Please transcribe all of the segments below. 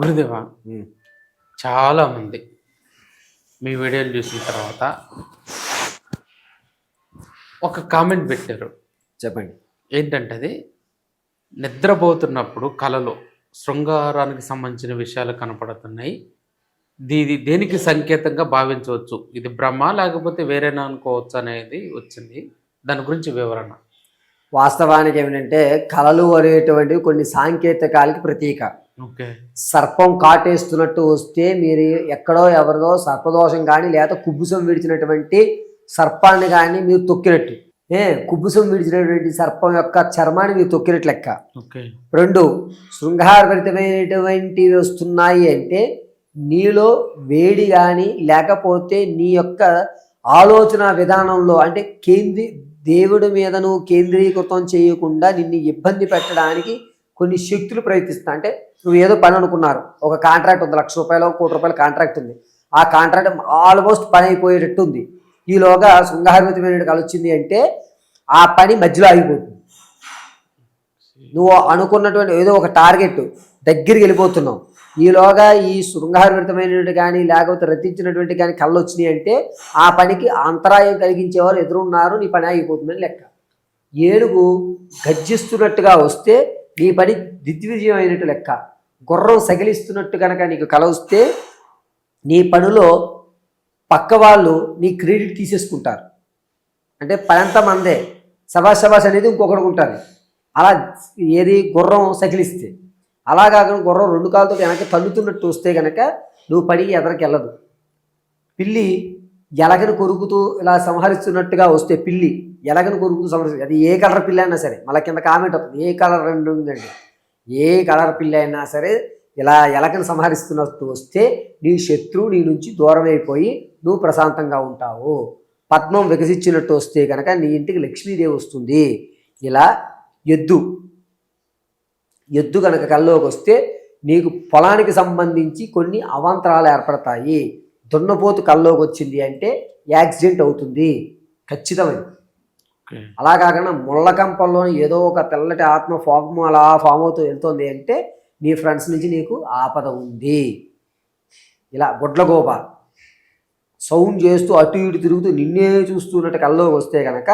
గురుదేవా చాలా మంది మీ వీడియోలు చూసిన తర్వాత ఒక కామెంట్ పెట్టారు. చెప్పండి. ఏంటంటే అది నిద్రపోతున్నప్పుడు కలలో శృంగారానికి సంబంధించిన విషయాలు కనపడుతున్నాయి. ఇది దేనికి సంకేతంగా భావించవచ్చు? ఇది బ్రహ్మ లేకపోతే వేరేనా అనుకోవచ్చు అనేది వచ్చింది. దాని గురించి వివరణ. వాస్తవానికి ఏమిటంటే కళలు అనేటువంటివి కొన్ని సాంకేతికాలకి ప్రతీక. సర్పం కాటేస్తున్నట్టు వస్తే మీరు ఎక్కడో ఎవరిదో సర్పదోషం కానీ లేదా కుబ్బుసం విడిచినటువంటి సర్పాన్ని కానీ మీరు తొక్కినట్టు. ఏ కుబ్బుసం విడిచినటువంటి సర్పం యొక్క చర్మాన్ని మీరు తొక్కినట్టు లెక్క. ఓకే. రెండు శృంగారభరితమైనటువంటివి వస్తున్నాయి అంటే నీలో వేడి కానీ లేకపోతే నీ యొక్క ఆలోచన విధానంలో అంటే కేంద్రీ దేవుడి మీద నువ్వు కేంద్రీకృతం చేయకుండా నిన్ను ఇబ్బంది పెట్టడానికి కొన్ని శక్తులు ప్రయత్నిస్తా. అంటే నువ్వు ఏదో పని అనుకున్నారు. ఒక కాంట్రాక్ట్ ఉంది లక్ష రూపాయలు కోటి రూపాయల కాంట్రాక్ట్ ఉంది. ఆ కాంట్రాక్ట్ ఆల్మోస్ట్ పని అయిపోయేటట్టు ఉంది ఈలోగా శృంగారభరితమైన కళ వచ్చింది అంటే ఆ పని మధ్యలో ఆగిపోతుంది. నువ్వు అనుకున్నటువంటి ఏదో ఒక టార్గెట్ దగ్గరికి వెళ్ళిపోతున్నావు. ఈలోగా ఈ శృంగారభరితమైనటువంటి కానీ లేకపోతే రతించినటువంటి కానీ కళ్ళు వచ్చినాయి అంటే ఆ పనికి అంతరాయం కలిగించేవారు ఎదురున్నారు. నీ పని ఆగిపోతుందని లెక్క. ఏనుగు గర్జిస్తున్నట్టుగా వస్తే నీ పని దిగ్విజయం అయినట్టు లెక్క. గుర్రం సగిలిస్తున్నట్టు కనుక నీకు కల వస్తే నీ పనిలో పక్క వాళ్ళు నీ క్రెడిట్ తీసేసుకుంటారు. అంటే పనంతా మందే. సభాష్ సభాష్ అనేది ఇంకొకటి ఉంటుంది అలా ఏది గుర్రం సకిలిస్తే అలా కాకుండా గుర్రం రెండు కాళ్ళతో వెనక తల్లుతున్నట్టు వస్తే కనుక నువ్వు పడి ఎదరికి వెళ్ళదు పిల్లి ఎలగను కొరుకుతూ ఇలా సంహరిస్తున్నట్టుగా వస్తే పిల్లి ఎలగను కొరుకుతూ సంహరిస్తుంది. అది ఏ కలర్ పిల్లి అయినా సరే మళ్ళీ కింద కామెంట్ అవుతుంది ఏ కలర్ రెండు ఉందండి? ఏ కలర్ పిల్లి అయినా సరే ఇలా ఎలకను సంహరిస్తున్నట్టు వస్తే నీ శత్రువు నీ నుంచి దూరమైపోయి నువ్వు ప్రశాంతంగా ఉంటావు. పద్మం వికసించినట్టు వస్తే కనుక నీ ఇంటికి లక్ష్మీదేవి వస్తుంది. ఇలా ఎద్దు ఎద్దు కనుక కల్లోకి వస్తే నీకు పొలానికి సంబంధించి కొన్ని అవాంతరాలు ఏర్పడతాయి. దున్నపోతు కల్లోకి వచ్చింది అంటే యాక్సిడెంట్ అవుతుంది. ఖచ్చితమైనది అలా కాకుండా ముళ్ళకంపంలో ఏదో ఒక తెల్లటి ఆత్మ ఫామ్ అలా ఫామ్ అవుతూ వెళ్తుంది అంటే నీ ఫ్రెండ్స్ నుంచి నీకు ఆపద ఉంది. ఇలా గుడ్లగోప సౌండ్ చేస్తూ అటు ఇటు తిరుగుతూ నిన్నే చూస్తున్నట్టు కల్లోకి వస్తే కనుక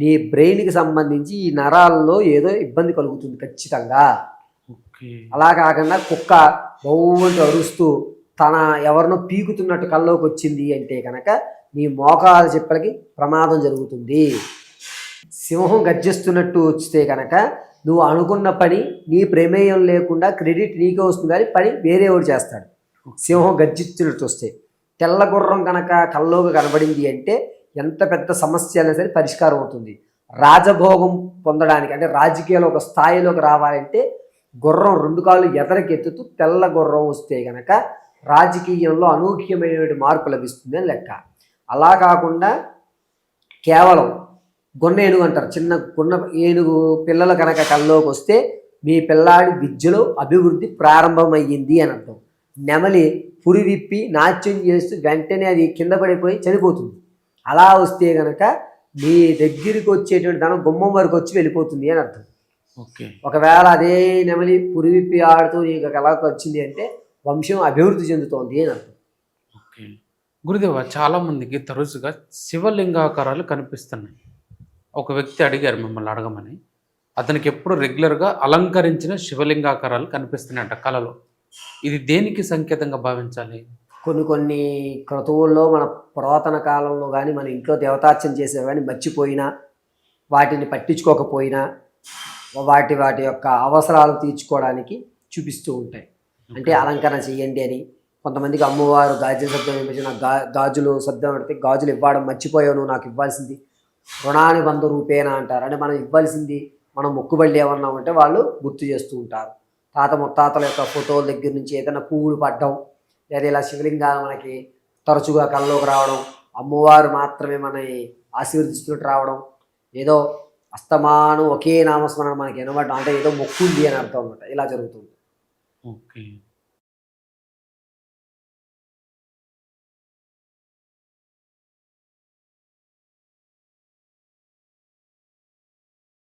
నీ బ్రెయిన్కి సంబంధించి ఈ నరాల్లో ఏదో ఇబ్బంది కలుగుతుంది ఖచ్చితంగా. అలా కాకుండా కుక్క బౌంటి అరుస్తూ తన ఎవరినో పీకుతున్నట్టు కల్లోకి వచ్చింది అంటే కనుక నీ మోకాల చెప్పలకి ప్రమాదం జరుగుతుంది. సింహం గర్జిస్తున్నట్టు వస్తే కనుక నువ్వు అనుకున్న పని నీ ప్రమేయం లేకుండా క్రెడిట్ నీకే వస్తుంది కానీ పని వేరే వాడు చేస్తాడు. సింహం గర్జిస్తున్నట్టు వస్తే తెల్ల గుర్రం కనుక కల్లోకి కనబడింది అంటే ఎంత పెద్ద సమస్య అయినా సరే పరిష్కారం అవుతుంది. రాజభోగం పొందడానికి అంటే రాజకీయాల్లో ఒక స్థాయిలోకి రావాలంటే గుర్రం రెండు కాళ్ళు ఎదరకెత్తుతూ తెల్ల గుర్రం వస్తే కనుక రాజకీయంలో అనూహ్యమైన మార్పు లభిస్తుంది అని లెక్క. అలా కాకుండా కేవలం గున్న ఏనుగు అంటారు. చిన్న గున్న ఏనుగు పిల్లల కనుక కల్లోకి వస్తే మీ పిల్లాడి విద్యలో అభివృద్ధి ప్రారంభమయ్యింది అని అర్థం. నెమలి పురి విప్పి నాట్యం చేస్తూ వెంటనే అది కింద పడిపోయి చనిపోతుంది. అలా వస్తే గనక మీ దగ్గరికి వచ్చేటువంటి ధనం గుమ్మం వరకు వచ్చి వెళ్ళిపోతుంది అని అర్థం. ఓకే. ఒకవేళ అదే నెమలి పురి విప్పి ఆడుతూ నీకు కళకు వచ్చింది అంటే వంశం అభివృద్ధి చెందుతోంది అని అర్థం. ఓకే. గురుదేవ చాలా మందికి తరచుగా శివలింగాకారాలు కనిపిస్తున్నాయి. ఒక వ్యక్తి అడిగారు మిమ్మల్ని అడగమని. అతనికి ఎప్పుడు రెగ్యులర్గా అలంకరించిన శివలింగాకారాలు కనిపిస్తున్నాయంట కళలో. ఇది దేనికి సంకేతంగా భావించాలి? కొన్ని కొన్ని క్రతువుల్లో మన పురాతన కాలంలో కానీ మన ఇంట్లో దేవతార్చన చేసే కానీ మర్చిపోయినా వాటిని పట్టించుకోకపోయినా వాటి వాటి యొక్క అవసరాలు తీర్చుకోవడానికి చూపిస్తూ ఉంటాయి. అంటే అలంకరణ చేయండి అని. కొంతమందికి అమ్మవారు గాజుల శబ్దం వినిపించిన గా గాజులు శబ్దం పెడితే గాజులు ఇవ్వడం మర్చిపోయావు నువ్వు నాకు ఇవ్వాల్సింది. రుణాని బంధు రూపేనా అంటారు. అంటే మనం ఇవ్వాల్సింది మనం మొక్కుబడి ఏమన్నా ఉంటే వాళ్ళు గుర్తు చేస్తూ ఉంటారు. తాత ముత్తాతల యొక్క ఫోటోల దగ్గర నుంచి ఏదైనా పువ్వులు పడ్డం లేదా ఇలా శివలింగాలు మనకి తరచుగా కళ్ళలోకి రావడం అమ్మవారు మాత్రమే మనని ఆశీర్వదిస్తున్నట్టు రావడం ఏదో అస్తమానం ఒకే నామస్మరణ మనకి వినబడడం అంటే ఏదో మొక్కు ఉంది అని అర్థం అనమాట ఇలా జరుగుతుంది ఓకే